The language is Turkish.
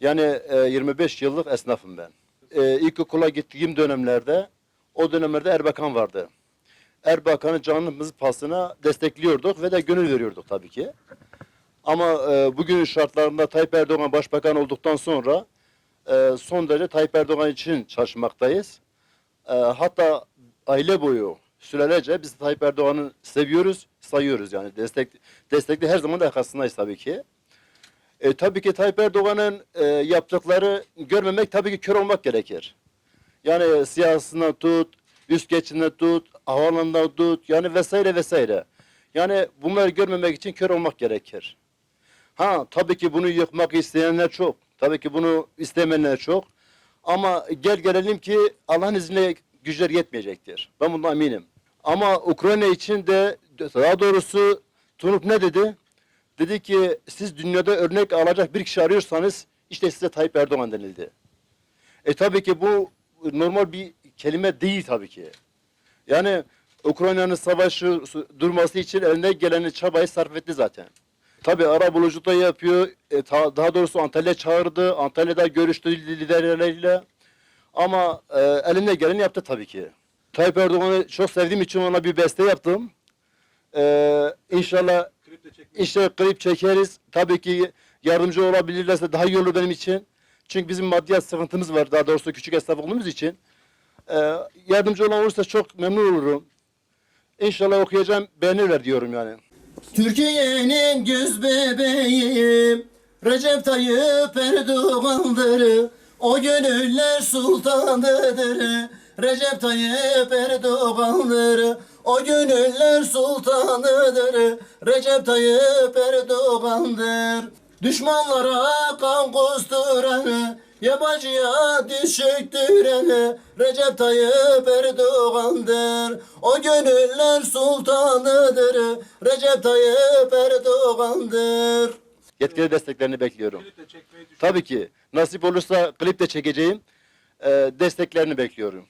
Yani e, 25 yıllık esnafım ben. E, ilk okula gittiğim dönemlerde o dönemlerde Erbakan vardı. Erbakan'ı canımız pahasına destekliyorduk ve de gönül veriyorduk tabii ki. Ama e, bugünün şartlarında Tayyip Erdoğan başbakan olduktan sonra e, son derece Tayyip Erdoğan için çalışmaktayız. E, hatta aile boyu sürelerce biz Tayyip Erdoğan'ı seviyoruz, sayıyoruz yani destek destekli her zaman da arkasındayız tabii ki. E, tabii ki Tayyip Erdoğan'ın e, yaptıkları görmemek tabii ki kör olmak gerekir. Yani siyasına tut, üst geçine tut, havalanında tut yani vesaire vesaire. Yani bunları görmemek için kör olmak gerekir. Ha tabii ki bunu yıkmak isteyenler çok. Tabii ki bunu istemeyenler çok. Ama gel gelelim ki Allah'ın izniyle güçler yetmeyecektir. Ben bundan eminim. Ama Ukrayna için de daha doğrusu Tunup ne dedi? Dedi ki siz dünyada örnek alacak bir kişi arıyorsanız işte size Tayyip Erdoğan denildi. E tabii ki bu normal bir kelime değil tabii ki. Yani Ukrayna'nın savaşı durması için eline geleni çabayı sarf etti zaten. Tabii ara buluculuk da yapıyor. E, ta- daha doğrusu Antalya çağırdı. Antalya'da görüştü liderleriyle. Ama e, eline geleni yaptı tabii ki. Tayyip Erdoğan'ı çok sevdiğim için ona bir beste yaptım. E, inşallah işte klip çekeriz. Tabii ki yardımcı olabilirlerse daha iyi olur benim için. Çünkü bizim maddiyat sıkıntımız var. Daha doğrusu küçük esnaf olduğumuz için. E, yardımcı olan olursa çok memnun olurum. İnşallah okuyacağım beğenirler diyorum yani. Türkiye'nin göz bebeğim Recep Tayyip Erdoğan'dır. O gönüller sultanıdır. Recep Tayyip Erdoğan'dır. O gönüller sultanıdır. Recep Tayyip Erdoğan'dır. Düşmanlara kan kusturan Yabancıya diz çöktüren Recep Tayyip Erdoğan'dır O gönüller sultanıdır Recep Tayyip Erdoğan'dır Yetkili desteklerini bekliyorum. Tabii ki. Nasip olursa klip de çekeceğim. Ee, desteklerini bekliyorum.